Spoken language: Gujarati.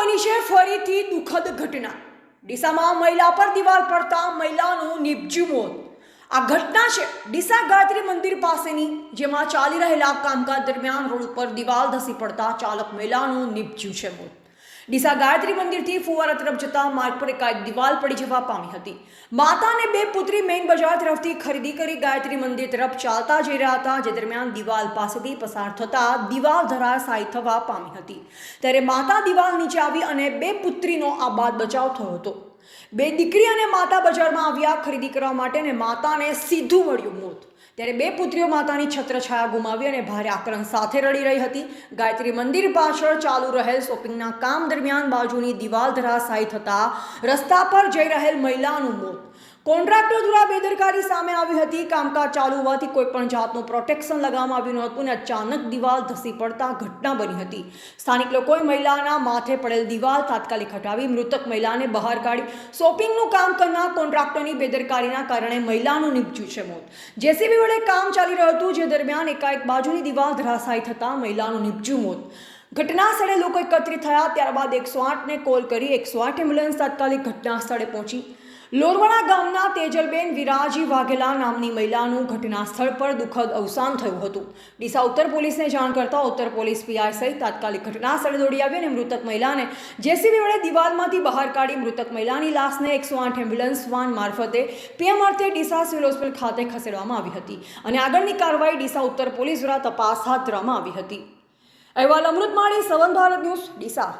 બની છે ફરીથી દુઃખદ ઘટના. ડીસામાં મહિલા પર દિવાલ પડતા મહિલાનું નિપજ્યું મોત. આ ઘટના છે ડીસા ગાયત્રી મંદિર પાસેની, જેમાં ચાલી રહેલા કામકાજ દરમિયાન રોડ ઉપર દિવાલ ધસી પડતા ચાલક મહિલાનું નિપજ્યું છે મોત. ડીસા ગાયત્રી મંદિરથી ફુવારા તરફ જતા માર્ગ પર એકાએક દિવાલ પડી જવા પામી હતી. માતા અને બે પુત્રી મેઇન બજાર તરફથી ખરીદી કરી ગાયત્રી મંદિર તરફ ચાલતા જઈ રહ્યા હતા, જે દરમિયાન દિવાલ પાસેથી પસાર થતા દિવાલ ધરાશાયી થવા પામી હતી. ત્યારે માતા દિવાલ નીચે આવી અને બે પુત્રીનો આબાદ બચાવ થયો હતો. બે દીકરી અને માતા બજારમાં આવ્યા ખરીદી કરવા માટે અને માતાને સીધું મળ્યું મોત. ત્યારે બે પુત્રીઓ માતાની છત્રછાયા ગુમાવી અને ભારે આક્રમ સાથે રડી રહી હતી. ગાયત્રી મંદિર પાછળ ચાલુ રહેલ શોપિંગના કામ દરમિયાન બાજુની દિવાલ ધરાશાયી થતાં રસ્તા પર જઈ રહેલ મહિલાનું મોત. કોન્ટ્રાક્ટર દ્વારા બેદરકારી સામે આવી હતી. કામકાજ ચાલુ હોવાથી કોઈ પણ જાતનું પ્રોટેક્શન લગાવવામાં આવ્યું નહોતું અને અચાનક દિવાલ ધસી પડતા ઘટના બની હતી. સ્થાનિક લોકોએ મહિલાના માથે પડેલ દિવાલ તાત્કાલિક હટાવી મૃતક મહિલાને બહાર કાઢી શોપિંગનું કામ કરનાર કોન્ટ્રાક્ટરની બેદરકારીના કારણે મહિલાનું નીપજ્યું છે મોત. જેસીબી વડે કામ ચાલી રહ્યું હતું, જે દરમિયાન એકાએક બાજુની દિવાલ ધરાશાયી થતાં મહિલાનું નીપજ્યું મોત. ઘટના સ્થળે લોકો એકત્રિત થયા, ત્યારબાદ એકસો આઠને કોલ કરી એકસો આઠ એમ્બ્યુલન્સ તાત્કાલિક ઘટના સ્થળે પહોંચી. લોરવાડા ગામના તેજલબેન વિરાજી વાઘેલા નામની મહિલાનું ઘટના સ્થળ પર દુઃખદ અવસાન થયું હતું. ડીસા ઉત્તર પોલીસને જાણ કરતા ઉત્તર પોલીસ પીઆઈ સહિત તાત્કાલિક ઘટના સ્થળે દોડી આવી અને મૃતક મહિલાને જેસીબી વડે દિવાલમાંથી બહાર કાઢી મૃતક મહિલાની લાશને એકસો આઠ એમ્બ્યુલન્સ વાન મારફતે પીએમ ડીસા સિવિલ હોસ્પિટલ ખાતે ખસેડવામાં આવી હતી અને આગળની કાર્યવાહી ડીસા ઉત્તર પોલીસ દ્વારા તપાસ હાથ ધરવામાં આવી હતી. અહેવાલ અમૃત માળી, સવન ભારત ન્યૂઝ, ડીસા.